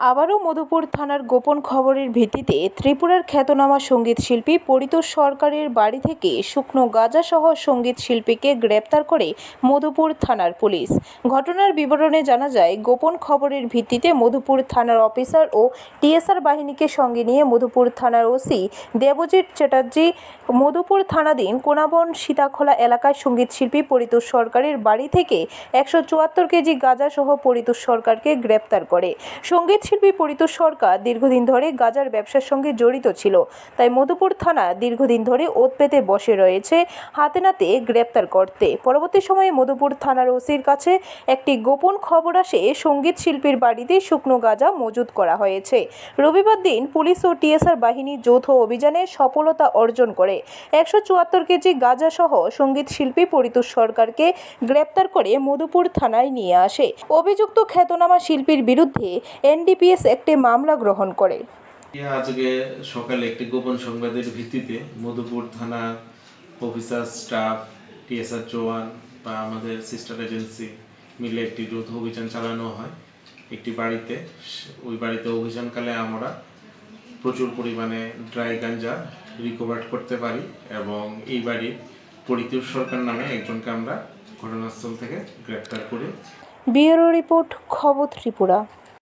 আবারও মধুপুর থানার গোপন খবরের ভিত্তিতে ত্রিপুরার খ্যাতনামা সংগীত শিল্পী পরিতোষ সরকারের বাড়ি থেকে শুকনো গাঁজাসহ সংগীত শিল্পীকে গ্রেপ্তার করে মধুপুর থানার পুলিশ। ঘটনার বিবরণে জানা যায়, গোপন খবরের ভিত্তিতে মধুপুর থানার অফিসার ও টিএসআর বাহিনীকে সঙ্গে নিয়ে মধুপুর থানার ওসি দেবজিৎ চ্যাটার্জি, মধুপুর থানাধীন কোনাবন সীতাখোলা এলাকায় সংগীত শিল্পী পরিতোষ সরকারের বাড়ি থেকে একশো চুয়াত্তর কেজি গাঁজাসহ পরিতোষ সরকারকে গ্রেপ্তার করে। সংগীত শিল্পী পরিতোষ সরকার দীর্ঘদিন ধরে গাঁজার ব্যবসার সঙ্গে জড়িত ছিল। তাই মধুপুর থানা দীর্ঘদিন ধরে ওত পেতে বসে রয়েছে, হাতে নাতে গ্রেপ্তার করতে। পরবর্তী সময়ে মধুপুর থানার ওসির কাছে একটি গোপন খবর আসে, সংগীত শিল্পীর বাড়িতে শুকনো গাঁজা মজুত করা হয়েছে। রবিবার দিন পুলিশ ও টিএসআর বাহিনী যৌথ অভিযানে সফলতা অর্জন করে। একশো চুয়াত্তর কেজি গাঁজা সহ সংগীত শিল্পী পরিতোষ সরকারকে গ্রেপ্তার করে মধুপুর থানায় নিয়ে আসে। অভিযুক্ত খ্যাতনামা শিল্পীর বিরুদ্ধে এনডিপিএস একটি মামলা গ্রহণ করে। আজকে সকালে একটি গোপন সংবাদের ভিত্তিতে মধুপুর থানা অফিসার স্টাফ টিএসআর জওয়ান বা আমাদের সিস্টার এজেন্সি মিলে একটি যৌথ অভিযান চালানো হয় একটি বাড়িতে। ওই বাড়িতে অভিযানকালে আমরা প্রচুর পরিমাণে ড্রাই গাঞ্জা রিকভার করতে পারি এবং এই বাড়ির পরিতোষ সরকার নামে একজনকে আমরা ঘটনাস্থল থেকে গ্রেপ্তার করি। ব্যুরো রিপোর্ট খবর ত্রিপুরা।